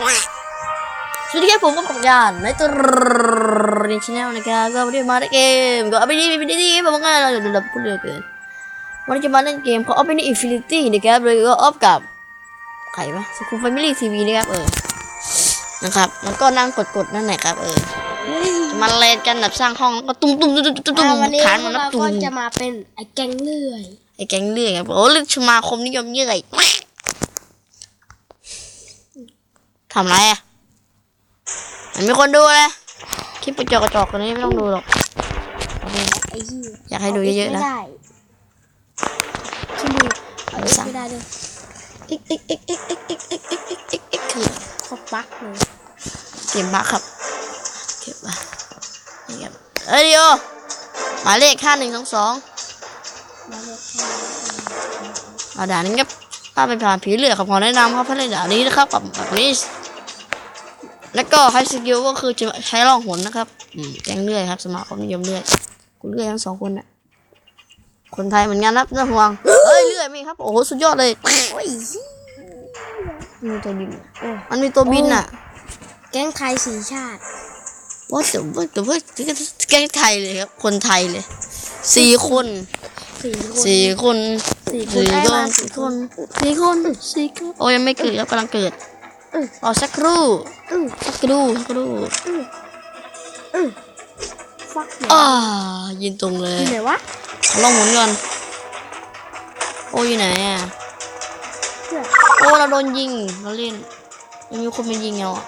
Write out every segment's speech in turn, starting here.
สวัสดีครับผมก็ผมยานในตัวในชแนลนะครับก็วันนี้มาในเกมก็เอาไปดีไปดีดีผมก็เราจะดับพูดเยอะเกินวันนี้จะมาเล่นเกมเของเอาไปในอินฟินิตี้นะครับเลยก็ออฟกับใครวะสกูฟแฟมิลี่ทีวีนะครับเออนะครับแล้วก็นั่งกดๆนั่นแหละครับเออมาเล่นกันแบบสร้างห้องก็ตุ้มตุ้มตุ้มตุ้มตุ้มตุ้มฐานมันกนับเราตุ้ก็มจะมาเป็นไอ้แก๊งเลื่อยไอ้แก๊งเลื่อยครับโอ้ลึกสมาคมนิยมเยื่อย ทำไรอะมันมีคนดูเลยคลิปกระจอกกระจอกกันนี้ไม่ต้องดูหรอกโอเคไอ้เหี้ยอยากให้ดูเยอะๆนะไม่ได้ฉันดูเอาไม่สั่งไม่ได้ด้วยเอ็กเอ็กเอ็กเอ็กเอ็กเอ็กเอ็กเอ็กเอ็กเอ็กเอ็กคือโคตรบั๊กเลยเกมบักครับเก็บมานี่ครับเอ้ยเดียวหมายเลขห้าหนึ่งสองสองมาเลยค่ะเอาด่านนี้ครับป้าไปผ่านผีเหลือครับขอแนะนำครับเพราะในด่านนี้นะครับกับแบบนี้ แล้วก็ไฮสกิลก็คือจะใช้ล่องหนนะครับ อืมแกงเลื่อยครับ สมาคมนิยมเลื่อยคุณเลื่อยทั้งสองคนน่ะคนไทยเหมือนกันครับไม่ต้องห่วงเอ้ยเลื่อยมีครับ โอ้โห สุดยอดเลยโอ้ยมีตัวบินโอ้มันมีตัวบินอะแก๊งไทยสีชาติว่าแต่ว่าแต่ว่าแกงไทยเลยครับ คนไทยเลยสี่คนสี่คนสี่คนสี่คนสี่ไอ้คมานสี่สี่คคนนสี่คนสี่คนโอ้ยังไม่เกิดครับกำลังเกิดเออ รอสักครู่อือสักครู่สักครู่อือฟักอ่ายินตรงเลยอยู่ไหนวะเอาลองหมุนก่อนโอ้อยู่ไหนอะโอ้เราโดนยิงเราเล่นยังมีคนมายิงเราอะ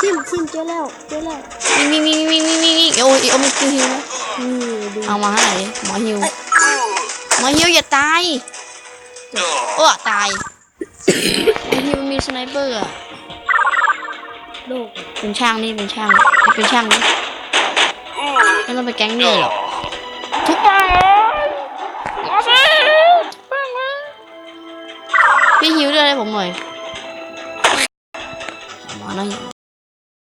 ซิมซิมเจอแล้วเจอแล้วมีมีมีมีมีมีโอ้ยโอ้มีคิวฮิวเอามาให้หมอฮิวหมอฮิวอย่าตายโอ้ตายหมอฮิวมีสไนเปอร์อะ ลกเป็นช่างนี่เป็นช่างจะเป็นช่างนี่ไม่ต้องไปแก๊งเดียวหรอกทุกปังมาสิทุกปังมาพี่หิวด้วยให้ผมหน่อยมาหน่อย